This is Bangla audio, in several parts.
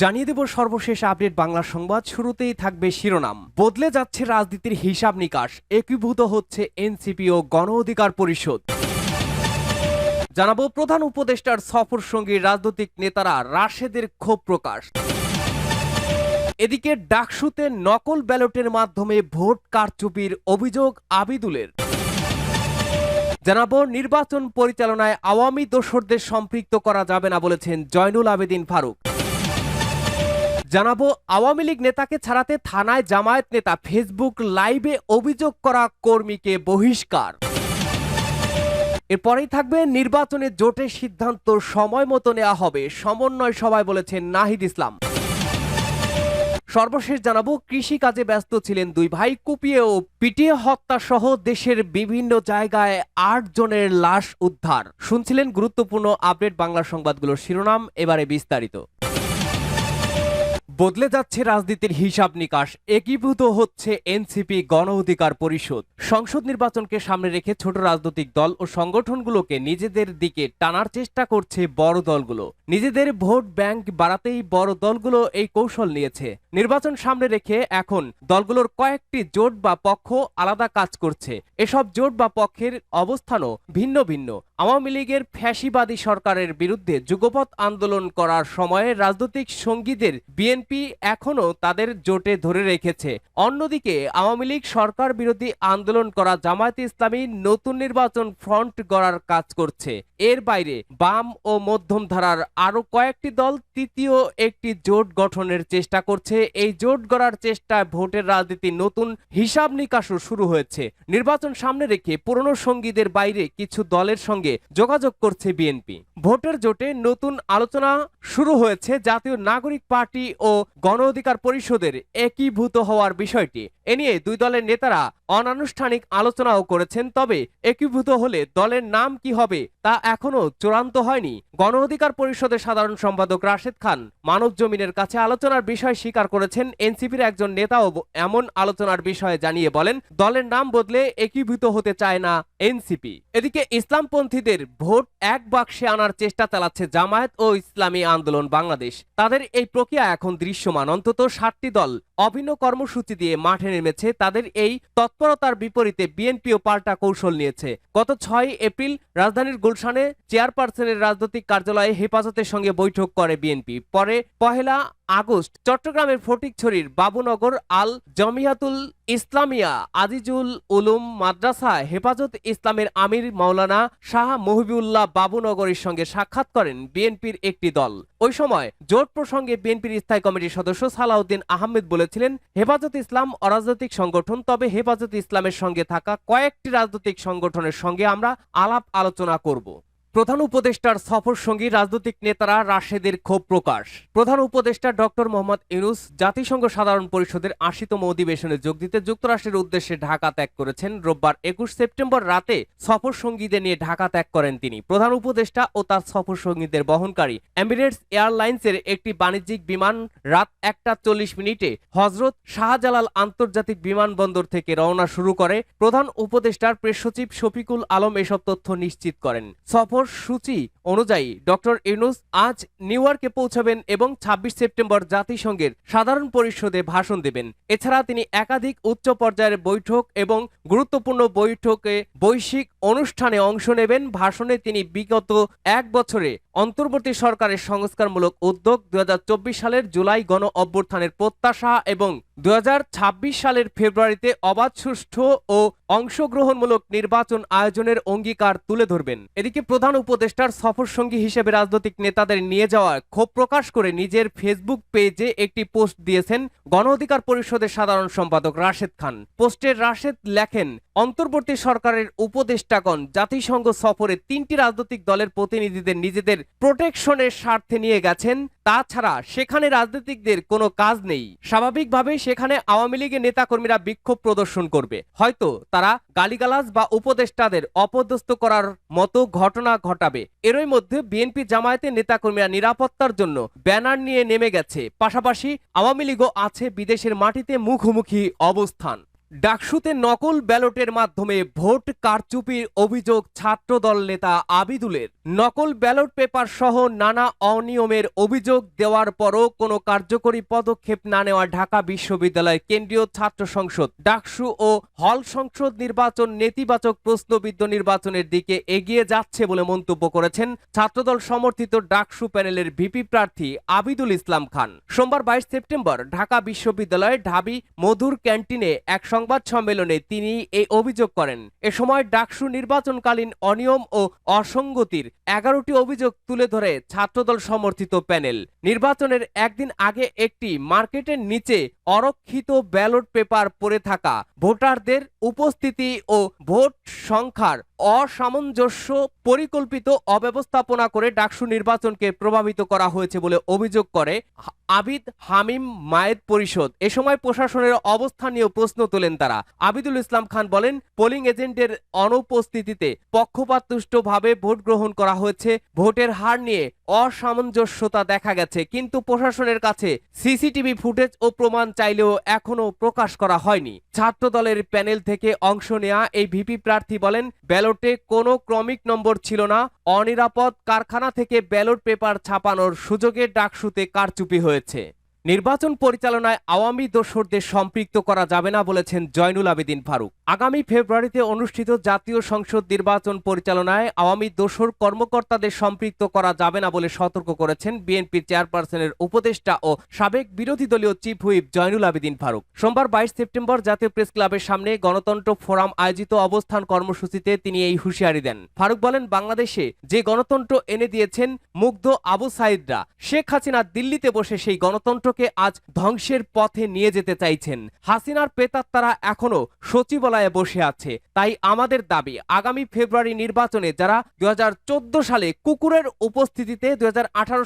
জানিয়ে দেব সর্বশেষ আপডেট বাংলা সংবাদ। শুরুতেই থাকবে শিরোনাম। বদলে যাচ্ছে রাজনীতির হিসাব নিকাশ। একীভূত হচ্ছে এনসিপি ও গণ অধিকার পরিষদ। জানাব প্রধান উপদেষ্টার সফর সঙ্গী রাজনৈতিক নেতারা রাশেদের ক্ষোভ প্রকাশ। এদিকে ডাকসুতে নকল ব্যালটের মাধ্যমে ভোট কারচুপির অভিযোগ আবিদুলের। জানাব নির্বাচন পরিচালনায় আওয়ামী দোসরদের সম্পৃক্ত করা যাবে না বলেছেন জয়নুল আবেদিন ফারুক। জানাব, আওয়ামী লীগ নেতাকে ছাড়াতে থানায় জামায়াত নেতা ফেসবুক লাইভে অভিযোগ করা কর্মীকে বহিষ্কার। এরপরেই থাকবে নির্বাচনে জোটের সিদ্ধান্ত, সময় মতো নেওয়া হবে, সমন্বয় সভায় বলেছেন নাহিদ ইসলাম। সর্বশেষ জানাব কৃষি কাজে ব্যস্ত ছিলেন দুই ভাই, কুপিয়ে ও পিটিয়ে হত্যা সহ দেশের বিভিন্ন জায়গায় আট জনের লাশ উদ্ধার। শুনছিলেন গুরুত্বপূর্ণ আপডেট বাংলা সংবাদগুলোর শিরোনাম, এবারে বিস্তারিত। বদলে যাচ্ছে রাজনীতির হিসাব নিকাশ। একীভূত হচ্ছে এনসিপি গণ অধিকার পরিষদ। সংসদ নির্বাচনকে সামনে রেখে ছোট রাজনৈতিক দল ও সংগঠনগুলোকে নিজেদের দিকে টানার চেষ্টা করছে বড় দলগুলো। নিজেদের ভোট ব্যাংক বাড়াতেই বড় দলগুলো এই কৌশল নিয়েছে। নির্বাচন সামনে রেখে এখন দলগুলোর কয়েকটি জোট বা পক্ষ আলাদা কাজ করছে। এসব জোট বা পক্ষের অবস্থানও ভিন্ন ভিন্ন। আওয়ামী লীগের ফ্যাসিবাদী সরকারের বিরুদ্ধে যুগপৎ আন্দোলন করার সময়ে রাজনৈতিক সঙ্গীদের বিএনপি এখনও তাদের জোটে ধরে রেখেছে। অন্যদিকে আওয়ামী লীগ সরকার বিরোধী আন্দোলন করা জামায়াতে ইসলামী নতুন নির্বাচন ফ্রন্ট গড়ার কাজ করছে। এর বাইরে বাম ও মধ্যম ধারার আরও কয়েকটি দল তৃতীয় একটি জোট গঠনের চেষ্টা করছে। এই জোট গড়ার চেষ্টায় ভোটের রাজনীতি নতুন হিসাব নিকাশও শুরু হয়েছে। নির্বাচন সামনে রেখে পুরনো সঙ্গীদের বাইরে কিছু দলের সঙ্গে যোগাযোগ করছে বিএনপি। ভোটের জোটে নতুন আলোচনা শুরু হয়েছে। জাতীয় নাগরিক পার্টি ও গণ অধিকার পরিষদের একীভূত হওয়ার বিষয়টি। এ নিয়ে দুই দলের নেতারা অনানুষ্ঠানিক আলোচনাও করেছেন, তবে একীভূত হলে দলের নাম কি হবে তা এখনও চূড়ান্ত হয়নি। গণ অধিকার পরিষদের সাধারণ সম্পাদক রাশেদ খান মানব জমিনের কাছে আলোচনার বিষয় স্বীকার করেছেন এনসিপির একজন নেতাও এমন আলোচনার বিষয়ে জানিয়ে বলেন, দলের নাম বদলে একীভূত হতে চায় না এনসিপি। এদিকে ইসলামপন্থীদের ভোট এক বাক্সে আনার চেষ্টা চালাচ্ছে জামায়াত ও ইসলামী আন্দোলন বাংলাদেশ। তাদের এই প্রক্রিয়া এখন দৃশ্যমান। অন্তত ষাটটি দল অভিন্ন কর্মসূচি দিয়ে মাঠে নেমেছে তাদের এই তৎপরতার বিপরীতে বিএনপিও পাল্টা কৌশল নিয়েছে। গত ছয় এপ্রিল রাজধানীর গুলশানে চেয়ারপারসনের রাজনৈতিক কার্যালয়ে হেফাজতের সঙ্গে বৈঠক করে বিএনপি। পরে পহেলা আগস্ট, চট্টগ্রামের ফটিকছড়ির বাবুনগর আল জমিয়াতুল ইসলামিয়া আজিজুল উলুম মাদ্রাসা হেফাজত ইসলামের আমির মাওলানা শাহ মহিবুল্লাহ বাবুনগরের সঙ্গে সাক্ষাৎ করেন বিএনপির একটি দল। ওই সময় জোট প্রসঙ্গে বিএনপির স্থায়ী কমিটির সদস্য সালাউদ্দিন আহমেদ বলেছিলেন, হেফাজত ইসলাম অরাজনৈতিক সংগঠন, তবে হেফাজত ইসলামের সঙ্গে থাকা কয়েকটি রাজনৈতিক সংগঠনের সঙ্গে আমরা আলাপ আলোচনা করব। প্রধান উপদেষ্টার সফর সঙ্গী রাজনৈতিক নেতারা রাশেদের ক্ষোভ প্রকাশ। প্রধান উপদেষ্টা ডক্টর মোহাম্মদ ইউনুস জাতিসংঘ সাধারণ পরিষদের আশিতম অধিবেশনে যোগ দিতে যুক্তরাষ্ট্রের উদ্দেশ্যে ঢাকা ত্যাগ করেছেন। রোববার একুশ সেপ্টেম্বর রাতে সফর সঙ্গীদের নিয়ে ঢাকা ত্যাগ করেন তিনি। প্রধান উপদেষ্টা ও তার সফর সঙ্গীদের বহনকারী এমিরেটস এয়ারলাইন্সের একটি বাণিজ্যিক বিমান রাত একটা চল্লিশ মিনিটে হজরত শাহজালাল আন্তর্জাতিক বিমানবন্দর থেকে রওনা শুরু করে। প্রধান উপদেষ্টার প্রেস সচিব শফিকুল আলম এসব তথ্য নিশ্চিত করেন। সফর সূচি অনুযায়ী ডক্টর ইউনুস আজ নিউ ইয়র্কে পৌঁছাবেন এবং ছাব্বিশ সেপ্টেম্বর জাতিসংঘের সাধারণ পরিষদে ভাষণ দেবেন। এছাড়া তিনি একাধিক উচ্চ পর্যায়ের বৈঠক এবং গুরুত্বপূর্ণ বৈঠকে বৈশ্বিক অনুষ্ঠানে অংশ নেবেন ভাষণে তিনি বিগত এক বছরে অন্তর্বর্তী সরকারের সংস্কারমূলক উদ্যোগ দু হাজার চব্বিশ সালের জুলাই গণ অভ্যুত্থানের প্রত্যাশা এবং দুই সালের ফেব্রুয়ারিতে অবাধ, সুষ্ঠু ও অংশগ্রহণমূলক নির্বাচন আয়োজনের অঙ্গীকার তুলে ধরবেন। এদিকে প্রধান উপদেষ্টার সফর সঙ্গী হিসেবে রাজনৈতিক নেতাদের নিয়ে যাওয়া ক্ষোভ প্রকাশ করে নিজের ফেসবুক পেজে একটি পোস্ট দিয়েছেন গণ অধিকার পরিষদের সাধারণ সম্পাদক রাশেদ খান। পোস্টে রাশেদ লেখেন অন্তর্বর্তী সরকারের উপদেষ্টাগণ জাতিসংঘ সফরে তিনটি রাজনৈতিক দলের প্রতিনিধিদের নিজেদের প্রোটেকশনের স্বার্থে নিয়ে গেছেন। তাছাড়া সেখানে রাজনীতিকদের কোনো কাজ নেই। স্বাভাবিকভাবে সেখানে আওয়ামী লীগের নেতাকর্মীরা বিক্ষোভ প্রদর্শন করবে। হয়তো তারা গালিগালাজ বা উপদেষ্টাদের অপদস্থ করার মতো ঘটনা ঘটাবে। এরই মধ্যে বিএনপি জামায়াতের নেতাকর্মীরা নিরাপত্তার জন্য ব্যানার নিয়ে নেমে গেছে। পাশাপাশি আওয়ামী লীগও আছে বিদেশের মাটিতে মুখোমুখি অবস্থান। ডাকসুতে নকল ব্যালটের মাধ্যমে ভোট কারচুপির অভিযোগ ছাত্রদল নেতা আবিদুলের। নকল ব্যালট পেপার সহ নানা অনিয়মের অভিযোগ দেওয়ার পরও কোনো কার্যকরী পদক্ষেপ না নেওয়া ঢাকা বিশ্ববিদ্যালয় কেন্দ্রীয় ছাত্র সংসদ, ডাকসু ও হল সংসদ নির্বাচন নেতিবাচক প্রশ্নবিদ্ধ নির্বাচনের দিকে এগিয়ে যাচ্ছে বলে মন্তব্য করেছেন ছাত্রদল সমর্থিত ডাকসু প্যানেলের ভিপি প্রার্থী আবিদুল ইসলাম খান। সোমবার বাইশ সেপ্টেম্বর ঢাকা বিশ্ববিদ্যালয়ের ঢাবি মধুর ক্যান্টিনে এক সংবাদ সম্মেলনে তিনি এই অভিযোগ করেন। এ সময় ডাকসু নির্বাচনকালীন অনিয়ম ও অসঙ্গতির এগারোটি অভিযোগ তুলে ধরে ছাত্রদল সমর্থিত প্যানেল। নির্বাচনের একদিন আগে একটি মার্কেটের নিচে অরক্ষিত ব্যালট পেপার পড়ে থাকা ভোটারদের উপস্থিতি ও ভোট সংখ্যার অসামঞ্জস্য পরিকল্পিত অব্যবস্থাপনা করে ডাকসু নির্বাচনকে প্রভাবিত করা হয়েছে বলে অভিযোগ করে আবিদ হামিম মায়েদ পরিষদ। এ সময় প্রশাসনের অবস্থা নিয়েও প্রশ্ন তোলেন তারা। আবিদুল ইসলাম খান বলেন, পোলিং এজেন্টের অনুপস্থিতিতে পক্ষপাতদুষ্টভাবে ভোট গ্রহণ করা হয়েছে। ভোটের হার নিয়ে অসামঞ্জস্যতা দেখা গেছে, কিন্তু প্রশাসনের কাছে সিসিটিভি ফুটেজ ও প্রমাণ চাইলেও এখনও প্রকাশ করা হয়নি। ছাত্র দলের প্যানেল থেকে অংশ নেয়া এই ভিপি প্রার্থী বলেন, ব্যালটে কোনো ক্রমিক নম্বর ছিল না, অনিরাপদ কারখানা থেকে ব্যালট পেপার ছাপানোর সুযোগে ডাকসুতে কারচুপি হয়েছে। নির্বাচন পরিচালনায় আওয়ামী দোসরদের সম্পৃক্ত করা যাবে না বলেছেন জয়নুল আবেদিন ফারুক। আগামী ফেব্রুয়ারিতে অনুষ্ঠিত জাতীয় সংসদ নির্বাচন পরিচালনায় আওয়ামী দোসর কর্মকর্তাদের সম্পৃক্ত করা যাবে না বলে সতর্ক করেছেন বিএনপির চেয়ারপারসনের উপদেষ্টা ও সাবেক বিরোধী দলীয় চিফ হুইপ জয়নুল আবেদিন ফারুক। সোমবার বাইশ সেপ্টেম্বর জাতীয় প্রেস ক্লাবের সামনে গণতন্ত্র ফোরাম আয়োজিত অবস্থান কর্মসূচিতে তিনি এই হুঁশিয়ারি দেন। ফারুক বলেন, বাংলাদেশে যে গণতন্ত্র এনে দিয়েছেন মুগ্ধ আবু সাইদরা, শেখ হাসিনা দিল্লিতে বসে সেই গণতন্ত্রকে আজ ধ্বংসের পথে নিয়ে যেতে চাইছেন। হাসিনার পেতাত্তারা এখনও সচিবালয়ে বসে আছে। তাই আমাদের দাবি, আগামী ফেব্রুয়ারি নির্বাচনে যারা দু সালে কুকুরের উপস্থিতিতে দু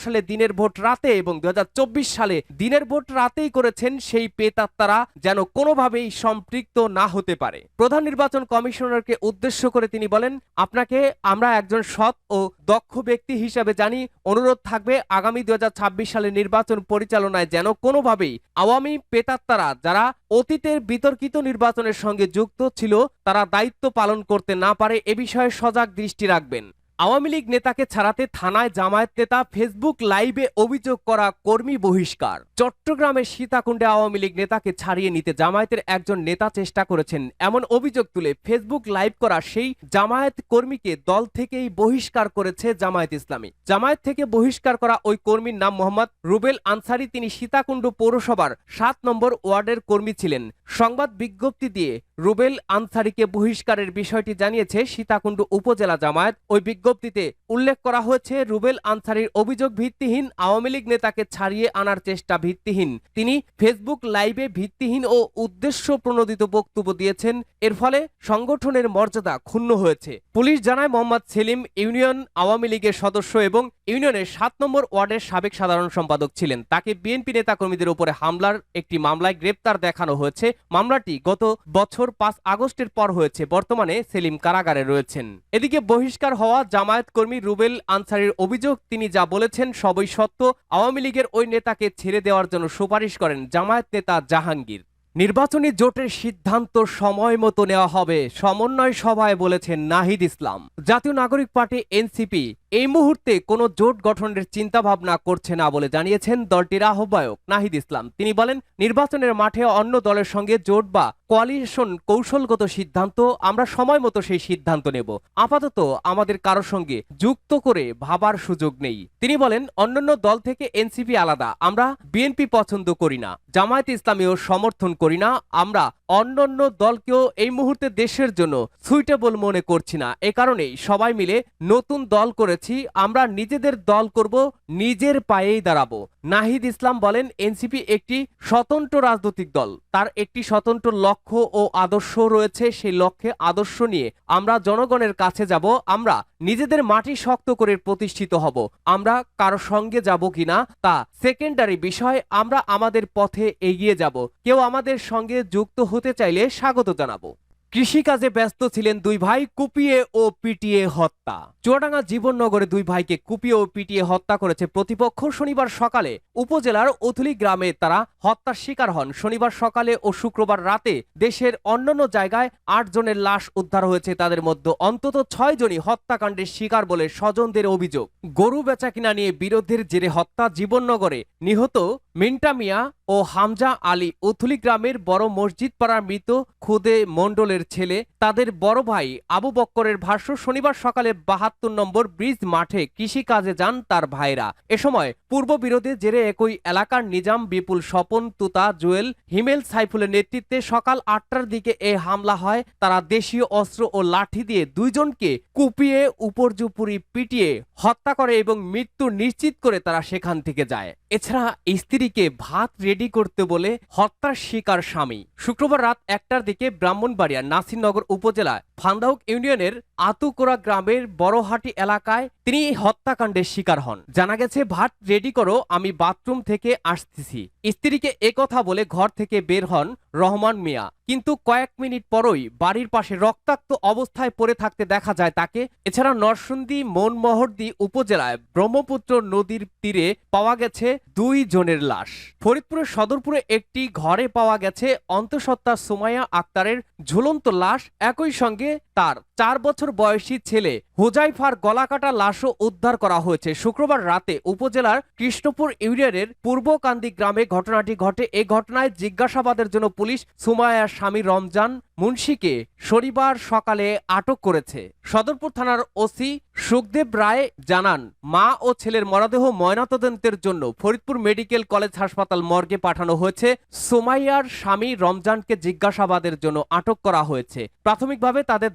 সালে দিনের ভোট রাতে এবং দুই হাজার চব্বিশ সালে দিনের ভোট রাতেই করেছেন, সেই পেতাত্তারা যেন কোনোভাবেই সম্পৃক্ত না হতে পারে। প্রধান নির্বাচন কমিশনারকে উদ্দেশ্য করে তিনি বলেন, আপনাকে আমরা একজন সৎ ও দক্ষ ব্যক্তি হিসাবে জানি অনুরোধ থাকবে আগামী দু হাজার ছাব্বিশ সালের নির্বাচন পরিচালনায় যেন কোনোভাবেই আওয়ামী পেতাত্তারা যারা অতীতের বিতর্কিত নির্বাচনের সঙ্গে যুক্ত ছিল, তারা দায়িত্ব পালন করতে না পারে এ বিষয়ে সজাগ দৃষ্টি রাখবেন। আওয়ামী লীগ নেতাকে ছাড়াতে থানায় জামায়াত নেতা ফেসবুক লাইভে অভিযোগ করা কর্মী বহিষ্কার। চট্টগ্রামের সীতাকুণ্ডে আওয়ামী লীগ নেতাকে ছাড়িয়ে নিতে জামায়াতের একজন নেতা চেষ্টা করেছেন। এমন অভিযোগ তুলে ফেসবুক লাইভ করা সেই জামায়াত কর্মীকে দল থেকেই বহিষ্কার করেছে জামায়াত ইসলামী। জামায়াত থেকে বহিষ্কার করা ওই কর্মীর নাম মোহাম্মদ রুবেল আনসারি। তিনি সীতাকুণ্ড পৌরসভার সাত নম্বর ওয়ার্ডের কর্মী ছিলেন। সংবাদ বিজ্ঞপ্তি দিয়ে রুবেল আনসারিকে বহিষ্কারের বিষয়টি জানিয়েছে সীতাকুণ্ড উপজেলা জামায়াত। ওই বিজ্ঞপ্তিতে উল্লেখ করা হয়েছে, রুবেল আনসারির অভিযোগ ভিত্তিহীন আওয়ামী লীগ নেতাকে ছাড়িয়ে আনার চেষ্টা ভিত্তিহীন। তিনি ফেসবুক লাইভে ভিত্তিহীন ও উদ্দেশ্য প্রণোদিত বক্তব্য দিয়েছেন। এর ফলে সংগঠনের মর্যাদা ক্ষুণ্ণ হয়েছে। পুলিশ জানায়, মোহাম্মদ সেলিম ইউনিয়ন আওয়ামী লীগের সদস্য এবং ইউনিয়নের সাত নম্বর ওয়ার্ডের সাবেক সাধারণ সম্পাদক ছিলেন। তাকে বিএনপি নেতাকর্মীদের উপরে হামলার একটি মামলায় গ্রেপ্তার দেখানো হয়েছে। মামলাটি গত বছর পাঁচ আগস্টের পর হয়েছে। বর্তমানে সেলিম কারাগারে রয়েছেন। এদিকে বহিষ্কার হওয়া জামায়াত কর্মী রুবেল আনসারির অভিযোগ, তিনি যা বলেছেন সবই সত্য। আওয়ামী লীগের ওই নেতাকে ছেড়ে দেওয়ার জন্য সুপারিশ করেন জামায়াত নেতা জাহাঙ্গীর। নির্বাচনী জোটের সিদ্ধান্ত সময় মতো নেওয়া হবে, সমন্বয় সভায় বলেছেন নাহিদ ইসলাম। জাতীয় নাগরিক পার্টি এনসিপি এই মুহূর্তে কোনো জোট গঠনের চিন্তা ভাবনা করছে না বলে জানিয়েছেন দলটির আহ্বায়ক নাহিদ ইসলাম। তিনি বলেন, নির্বাচনের মাঠে অন্য দলের সঙ্গে জোট বা কোয়ালিশন কৌশলগত সিদ্ধান্ত, আমরা সময় মতো সেই সিদ্ধান্ত নেব। আপাতত আমাদের কারোর সঙ্গে যুক্ত করে ভাবার সুযোগ নেই। তিনি বলেন, অন্যান্য দল থেকে এনসিপি আলাদা, আমরা বিএনপি পছন্দ করি না, জামায়াত ইসলামীও সমর্থন করি না, আমরা অন্যান্য দলকেও এই মুহূর্তে দেশের জন্য সুইটেবল মনে করছি না। এ কারণেই সবাই মিলে নতুন দল করেছি আমরা নিজেদের দল করব, নিজের পায়েই দাঁড়াবো। নাহিদ ইসলাম বলেন, এনসিপি একটি স্বতন্ত্র রাজনৈতিক দল। তার একটি স্বতন্ত্র লক্ষ্য ও আদর্শ রয়েছে, সেই লক্ষ্যে আদর্শ নিয়ে আমরা জনগণের কাছে যাব, আমরা নিজেদের মাটি শক্ত করে প্রতিষ্ঠিত হব। আমরা কারও সঙ্গে যাব কিনা তা সেকেন্ডারি বিষয়, আমরা আমাদের পথে এগিয়ে যাব। কেউ আমাদের সঙ্গে যুক্ত হতে চাইলে স্বাগত জানাব। কৃষিকাজে ব্যস্ত ছিলেন দুই ভাই কুপিয়ে ও পিটিয়ে হত্যা। চুয়াডাঙ্গা জীবননগরে দুই ভাইকে কুপিয়ে ও পিটিয়ে হত্যা করেছে প্রতিপক্ষ শনিবার সকালে। উপজেলার অথলি গ্রামে তারা হত্যার শিকার হন। শনিবার সকালে ও শুক্রবার রাতে দেশের অন্যান্য জায়গায় আট জনের লাশ উদ্ধার হয়েছে। তাদের মধ্যে অন্তত ছয় জনই হত্যাকাণ্ডের শিকার বলে স্বজনদের অভিযোগ। গরু বেচা কিনা নিয়ে বিরোধের জেরে হত্যা জীবননগরে। নিহত মিন্টা মিয়া ও হামজা আলী উথুলি গ্রামের বড় মসজিদ পাড়ার মৃত খুদে মণ্ডলের ছেলে, তাদের বড় ভাই আবু বক্করের ভাষ্য শনিবার সকালে বাহাত্তর নম্বর ব্রিজ মাঠে কৃষি কাজে যান তার ভাইরা। এ সময় পূর্ব বিরোধে জেরে একই এলাকার নিজাম বিপুল স্বপন, তুতা, জুয়েল, হিমেল সাইফুলের নেতৃত্বে সকাল আটটার দিকে এ হামলা হয়। তারা দেশীয় অস্ত্র ও লাঠি দিয়ে দুইজনকে কুপিয়ে উপর্যুপুরি পিটিয়ে হত্যা করে এবং মৃত্যু নিশ্চিত করে তারা সেখান থেকে যায়। এছাড়া স্ত্রীকে ভাত রেডি করতে বলে হত্যার শিকার স্বামী। শুক্রবার রাত একটার দিকে ব্রাহ্মণবাড়িয়া নাসিরনগর উপজেলায় ফান্দাউক ইউনিয়নের আতুকোরা গ্রামের বড়হাটি এলাকায় তিনি হত্যাকাণ্ডের শিকার হন। জানা গেছে ভাত রেডি করো, আমি বাথরুম থেকে আসতেছি। স্ত্রীকে একথা বলে ঘর থেকে বের হন রহমান মিয়া। কিন্তু কয়েক মিনিট পরই বাড়ির পাশে রক্তাক্ত অবস্থায় পড়ে থাকতে দেখা যায় তাকে। এছাড়া নরসুন্দি মনমোহরদি উপজেলায় ব্রহ্মপুত্র নদীর তীরে পাওয়া গেছে দুই জনের লাশ। ফরিদপুরের সদরপুরে একটি ঘরে পাওয়া গেছে অন্তঃসত্ত্বা সুমাইয়া আক্তারের ঝুলন্ত লাশ। একই সঙ্গে लिए তার চার বছর বয়সী ছেলে হুজাইফার গলাকাটা লাশও উদ্ধার করা হয়েছে। শুক্রবার রাতে উপজেলার কৃষ্ণপুর ইউনিয়নের পূর্বকান্দি গ্রামে ঘটনাটি ঘটে। এ ঘটনায় জিজ্ঞাসাবাদের জন্য পুলিশ সুমাইয়ার স্বামী রমজান মুন্সিকে শনিবার সকালে আটক করেছে। সদরপুর থানার ওসি সুখদেব রায় জানান, মা ও ছেলের মরদেহ ময়নাতদন্তের জন্য ফরিদপুর মেডিকেল কলেজ হাসপাতাল মর্গে পাঠানো হয়েছে। সোমাইয়ার স্বামী রমজানকে জিজ্ঞাসাবাদের জন্য আটক করা হয়েছে। প্রাথমিকভাবে তাদের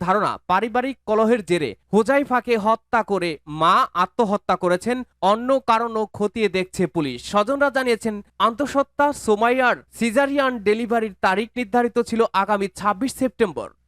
পারিবারিক কলহের জেরে হোজাইফাকে হত্যা করে মা আত্মহত্যা করেছেন, অন্য কারণও খতিয়ে দেখছে পুলিশ। স্বজনরা জানিয়েছেন, আন্তঃসত্ত্বা সোমাইয়ার সিজারিয়ান ডেলিভারির তারিখ নির্ধারিত ছিল আগামী ছাব্বিশ সেপ্টেম্বর।